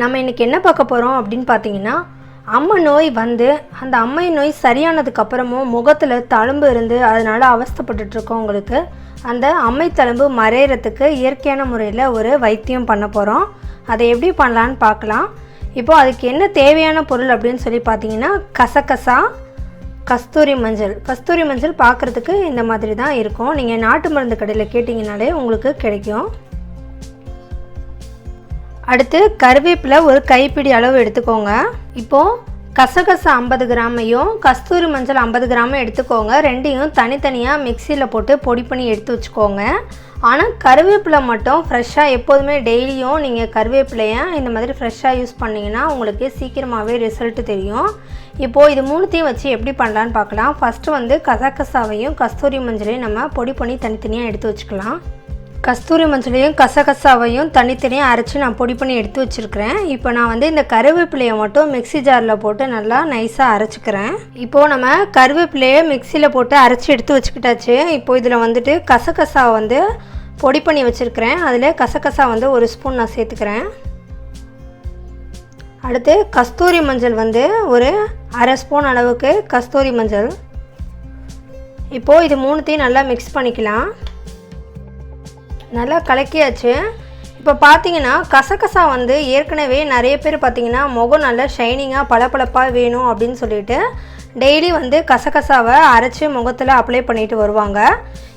நம்ம இன்றைக்கி என்ன பார்க்க போகிறோம் அப்படின்னு பார்த்தீங்கன்னா அம்மை நோய் வந்து அந்த அம்மை நோய் சரியானதுக்கப்புறமும் முகத்தில் தழும்பு இருந்து அதனால் அவஸ்தைப்பட்டுட்டு உங்களுக்கு. அந்த அம்மை தழும்பு மறையிறதுக்கு இயற்கையான முறையில் ஒரு வைத்தியம் பண்ண போகிறோம் அதை எப்படி பண்ணலான்னு பார்க்கலாம். இப்போ அதுக்கு என்ன தேவையான பொருள் அப்படின்னு சொல்லி பார்த்தீங்கன்னா கசகசா கஸ்தூரி மஞ்சள். கஸ்தூரி மஞ்சள் பார்க்குறதுக்கு இந்த மாதிரி தான் இருக்கும். நீங்கள் நாட்டு மருந்து கடையில் கேட்டிங்கனாலே உங்களுக்கு கிடைக்கும். அடுத்து கருவேப்பிலை ஒரு கைப்பிடி அளவு எடுத்துக்கோங்க. இப்போது கசகசா ஐம்பது கிராமையும் கஸ்தூரி மஞ்சள் ஐம்பது கிராமும் எடுத்துக்கோங்க. ரெண்டையும் தனித்தனியாக மிக்சியில் போட்டு பொடி பண்ணி எடுத்து வச்சுக்கோங்க. ஆனால் கருவேப்பிலை மட்டும் ஃப்ரெஷ்ஷாக எப்போதுமே டெய்லியும் நீங்கள் கருவேப்பிலையை இந்த மாதிரி ஃப்ரெஷ்ஷாக யூஸ் பண்ணிங்கன்னா உங்களுக்கு சீக்கிரமாகவே ரிசல்ட் தெரியும். இப்போது இது மூணுத்தையும் வச்சு எப்படி பண்ணலான்னு பார்க்கலாம். ஃபஸ்ட்டு வந்து கசகசாவையும் கஸ்தூரி மஞ்சளையும் நம்ம பொடி பண்ணி தனித்தனியாக எடுத்து வச்சுக்கலாம். கஸ்தூரி மஞ்சளையும் கசகசாவையும் தனித்தனியாக அரைச்சி நான் பொடி பண்ணி எடுத்து வச்சுருக்கிறேன். இப்போ நான் வந்து இந்த கருவேப்பிலையை மட்டும் மிக்ஸி ஜாரில் போட்டு நல்லா நைஸாக அரைச்சிக்கிறேன். இப்போது நம்ம கருவேப்பிலையை மிக்சியில் போட்டு அரைச்சி எடுத்து வச்சுக்கிட்டாச்சு. இப்போ இதில் வந்துட்டு கசகசாவை வந்து பொடி பண்ணி வச்சுருக்கிறேன். அதில் கசகசா வந்து ஒரு ஸ்பூன் நான் சேர்த்துக்கிறேன். அடுத்து கஸ்தூரி மஞ்சள் வந்து ஒரு அரை ஸ்பூன் அளவுக்கு கஸ்தூரி மஞ்சள். இப்போது இது மூணுத்தையும் நல்லா மிக்ஸ் பண்ணிக்கலாம். நல்லா கலக்கியாச்சு. இப்போ பார்த்தீங்கன்னா கசகசா வந்து ஏற்கனவே நிறைய பேர் பார்த்தீங்கன்னா முகம் நல்லா ஷைனிங்காக பளபளப்பாக வேணும் அப்படின்னு சொல்லிட்டு டெய்லி வந்து கசகசாவை அரைச்சி முகத்தில் அப்ளை பண்ணிட்டு வருவாங்க.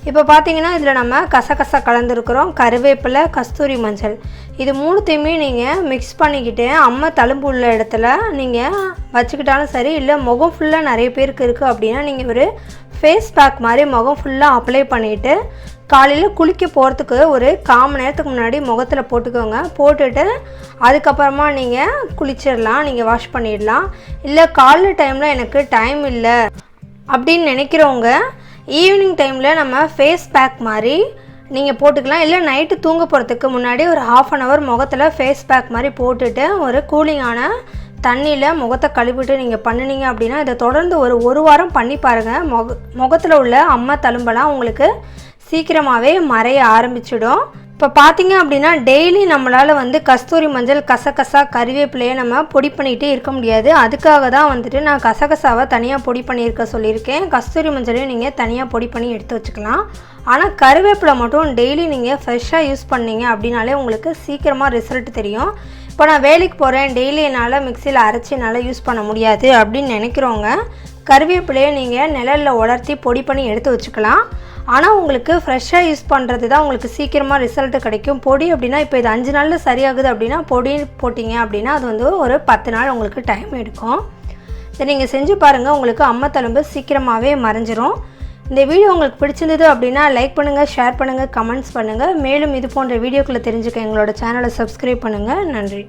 இப்போ பார்த்தீங்கன்னா இதில் நம்ம கசகசா கலந்துருக்குறோம். கருவேப்பிலை கஸ்தூரி மஞ்சள். இது மூணுத்தையுமே நீங்கள் மிக்ஸ் பண்ணிக்கிட்டு அம்மை தழும்பு உள்ள இடத்துல நீங்கள் வச்சுக்கிட்டாலும் சரி இல்லை முகம் ஃபுல்லாக நிறைய பேருக்கு இருக்குது அப்படின்னா நீங்கள் ஒரு ஃபேஸ் பேக் மாதிரி முகம் ஃபுல்லாக அப்ளை பண்ணிவிட்டு காலையில் குளிக்க போகிறதுக்கு ஒரு கால் மணி நேரத்துக்கு முன்னாடி முகத்தில் போட்டுக்கோங்க. போட்டுட்டு அதுக்கப்புறமா நீங்கள் குளிச்சிடலாம் நீங்கள் வாஷ் பண்ணிடலாம். இல்லை காலைல டைமில் எனக்கு டைம் இல்லை அப்படின்னு நினைக்கிறவங்க ஈவினிங் டைமில் நம்ம ஃபேஸ் பேக் மாதிரி நீங்கள் போட்டுக்கலாம். இல்லை நைட்டு தூங்க போகிறதுக்கு முன்னாடி ஒரு ஹாஃப் அன் ஹவர் முகத்தில் ஃபேஸ் பேக் மாதிரி போட்டுட்டு ஒரு கூலிங்கான தண்ணியில் முகத்தை கழுவிட்டு நீங்கள் பண்ணினீங்க அப்படின்னா இதை தொடர்ந்து ஒரு ஒரு வாரம் பண்ணி பாருங்கள் முக முகத்தில் உள்ள அம்மா தழும்பெல்லாம் உங்களுக்கு சீக்கிரமாகவே மறைய ஆரம்பிச்சிடும். இப்போ பார்த்தீங்க அப்படின்னா டெய்லி நம்மளால் வந்து கஸ்தூரி மஞ்சள் கசகசா கறிவேப்பிலையை நம்ம பொடி பண்ணிகிட்டே இருக்க முடியாது. அதுக்காக தான் வந்துட்டு நான் கசகசாவை தனியாக பொடி பண்ணியிருக்க சொல்லியிருக்கேன். கஸ்தூரி மஞ்சளையும் நீங்கள் தனியாக பொடி பண்ணி எடுத்து வச்சுக்கலாம். ஆனால் கருவேப்பிலை மட்டும் டெய்லி நீங்கள் ஃப்ரெஷ்ஷாக யூஸ் பண்ணீங்க அப்படின்னாலே உங்களுக்கு சீக்கிரமாக ரிசல்ட் தெரியும். இப்போ நான் வேலைக்கு போகிறேன் டெய்லி என்னால் மிக்சியில் அரைச்சி என்னால் யூஸ் பண்ண முடியாது அப்படின்னு நினைக்கிறவங்க கருவேப்பிலையை நீங்கள் நிழலில் உலர்த்தி பொடி பண்ணி எடுத்து வச்சுக்கலாம். ஆனால் உங்களுக்கு ஃப்ரெஷ்ஷாக யூஸ் பண்ணுறது தான் உங்களுக்கு சீக்கிரமாக ரிசல்ட் கிடைக்கும். பொடி அப்படின்னா இப்போ இது அஞ்சு நாளில் சரியாகுது அப்படின்னா பொடி போட்டிங்க அப்படின்னா அது வந்து ஒரு பத்து நாள் உங்களுக்கு டைம் எடுக்கும். இதை நீங்கள் செஞ்சு பாருங்கள் உங்களுக்கு அம்மத்தழும்பு சீக்கிரமாகவே மறைஞ்சிரும். இந்த வீடியோ உங்களுக்கு பிடிச்சிருந்தது அப்படின்னா லைக் பண்ணுங்கள் ஷேர் பண்ணுங்கள் கமெண்ட்ஸ் பண்ணுங்கள் மேலும் இது போன்ற வீடியோக்களை தெரிஞ்சுக்க எங்களோட சேனலை சப்ஸ்கிரைப் பண்ணுங்கள் நன்றி.